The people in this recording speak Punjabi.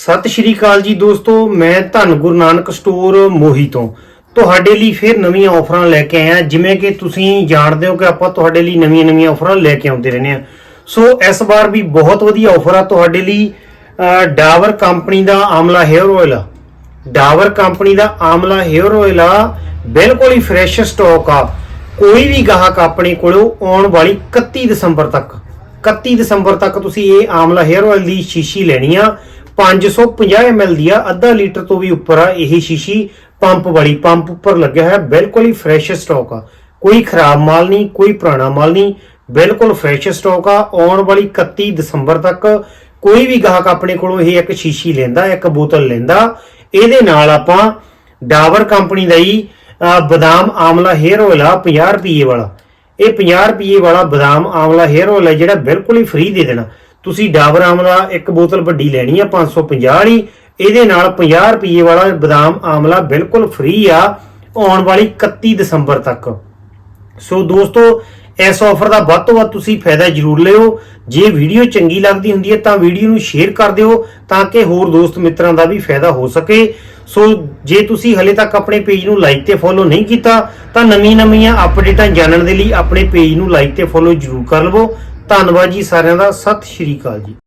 ਸਤਿ ਸ਼੍ਰੀ ਅਕਾਲ ਜੀ ਦੋਸਤੋ, ਮੈਂ ਧੰਨ ਗੁਰੂ ਨਾਨਕ ਸਟੋਰ ਮੋਹੀ ਤੋਂ। ਤੁਹਾਡੇ ਲਈ ਫਿਰ ਨਵੀਆਂ ਆਫਰਾਂ ਲੈ ਕੇ ਆਇਆ, ਜਿਵੇਂ ਕਿ ਤੁਸੀਂ ਜਾਣਦੇ ਹੋ ਕਿ ਆਪਾਂ ਤੁਹਾਡੇ ਲਈ ਨਵੀਆਂ-ਨਵੀਆਂ ਆਫਰਾਂ ਲੈ ਕੇ ਆਉਂਦੇ ਰਹਿੰਦੇ ਆ ਸੋ, ਇਸ ਵਾਰ ਵੀ ਬਹੁਤ ਵਧੀਆ ਆਫਰ ਆ ਤੁਹਾਡੇ ਲਈ ਡਾਵਰ ਕੰਪਨੀ ਦਾ ਆਮਲਾ ਹੇਅਰ ਆਇਲ ਆ ਡਾਵਰ ਕੰਪਨੀ ਦਾ ਆਮਲਾ ਹੇਅਰ ਆਇਲ ਆ, ਬਿਲਕੁਲ ਹੀ ਫਰੈਸ਼ ਸਟਾਕ ਆ। ਕੋਈ ਵੀ ਗਾਹਕ ਆਪਣੇ ਕੋਲੋਂ ਆਉਣ ਵਾਲੀ 31 ਦਸੰਬਰ ਤੱਕ 31 ਦਸੰਬਰ ਤੱਕ ਤੁਸੀਂ ਇਹ ਆਮਲਾ ਹੇਅਰ ਆਇਲ ਦੀ ਸ਼ੀਸ਼ੀ ਲੈਣੀ ਆ। 550 ml ਦੀ ਆ ਅੱਧਾ ਲੀਟਰ ਤੋਂ ਵੀ ਉੱਪਰ ਆ ਇਹ ਸ਼ੀਸ਼ੀ ਪੰਪ ਵਾਲੀ ਪੰਪ ਉੱਪਰ ਲੱਗਿਆ ਹੋਇਆ, ਬਿਲਕੁਲ ਹੀ ਫਰੈਸ਼ ਸਟਾਕ ਆ। ਕੋਈ ਖਰਾਬ ਮਾਲ ਨਹੀਂ, ਕੋਈ ਪੁਰਾਣਾ ਮਾਲ ਨਹੀਂ, ਬਿਲਕੁਲ ਫਰੈਸ਼ ਸਟਾਕ ਆ। ਆਉਣ ਵਾਲੀ 31 ਦਸੰਬਰ ਤੱਕ ਕੋਈ ਵੀ ਗਾਹਕ ਆਪਣੇ ਕੋਲੋਂ ਇਹ ਇੱਕ ਸ਼ੀਸ਼ੀ ਲੈਂਦਾ, ਇੱਕ ਬੋਤਲ ਲੈਂਦਾ। ਇਹਦੇ ਨਾਲ ਆਪਾਂ ਡਾਬਰ ਕੰਪਨੀ ਦਾ ਹੀ ਬਦਾਮ ਆਮਲਾ ਹੇਅਰ ਆਇਲ ਆ 50 ਰੁਪਏ ਵਾਲਾ। ਇਹ 50 ਰੁਪਏ ਵਾਲਾ ਬਦਾਮ ਆਮਲਾ ਹੇਅਰ ਆਇਲ ਹੈ ਜਿਹੜਾ ਬਿਲਕੁਲ ਹੀ ਫ੍ਰੀ ਦੇ ਦੇਣਾ। ਤੁਸੀਂ ਡਾਬਰ ਆਮਲਾ ਇੱਕ ਬੋਤਲ ਵੱਡੀ ਲੈਣੀ ਆ 550 ਵਾਲੀ। ਇਹਦੇ ਨਾਲ 50 ਰੁਪਏ ਵਾਲਾ ਬਦਾਮ ਆਮਲਾ ਬਿਲਕੁਲ ਫ੍ਰੀ ਆ, ਆਉਣ ਵਾਲੀ 31 ਦਸੰਬਰ ਤੱਕ। ਸੋ ਦੋਸਤੋ, ਇਸ ਆਫਰ ਦਾ ਵੱਧ ਤੋਂ ਵੱਧ ਤੁਸੀਂ ਫਾਇਦਾ ਜ਼ਰੂਰ ਲਿਓ। ਜੇ ਵੀਡੀਓ ਚੰਗੀ ਲੱਗਦੀ ਹੁੰਦੀ ਹੈ ਤਾਂ ਵੀਡੀਓ ਨੂੰ ਸ਼ੇਅਰ ਕਰ ਦਿਓ ਤਾਂ ਕਿ ਹੋਰ ਦੋਸਤ ਮਿੱਤਰਾਂ ਦਾ ਵੀ ਫਾਇਦਾ ਹੋ ਸਕੇ। ਸੋ ਜੇ ਤੁਸੀਂ ਹਲੇ ਤੱਕ ਆਪਣੇ ਪੇਜ ਨੂੰ ਲਾਈਕ ਤੇ ਫੋਲੋ ਨਹੀਂ ਕੀਤਾ, ਤਾਂ ਨਵੀਂ-ਨਵੀਆਂ ਅਪਡੇਟਾਂ ਜਾਣਨ ਦੇ ਲਈ ਆਪਣੇ ਪੇਜ ਨੂੰ ਲਾਈਕ ਤੇ ਫੋਲੋ ਜ਼ਰੂਰ ਕਰ ਲਵੋ। ਧੰਨਵਾਦ ਜੀ ਸਾਰਿਆਂ ਦਾ। ਸਤਿ ਸ਼੍ਰੀ ਅਕਾਲ ਜੀ।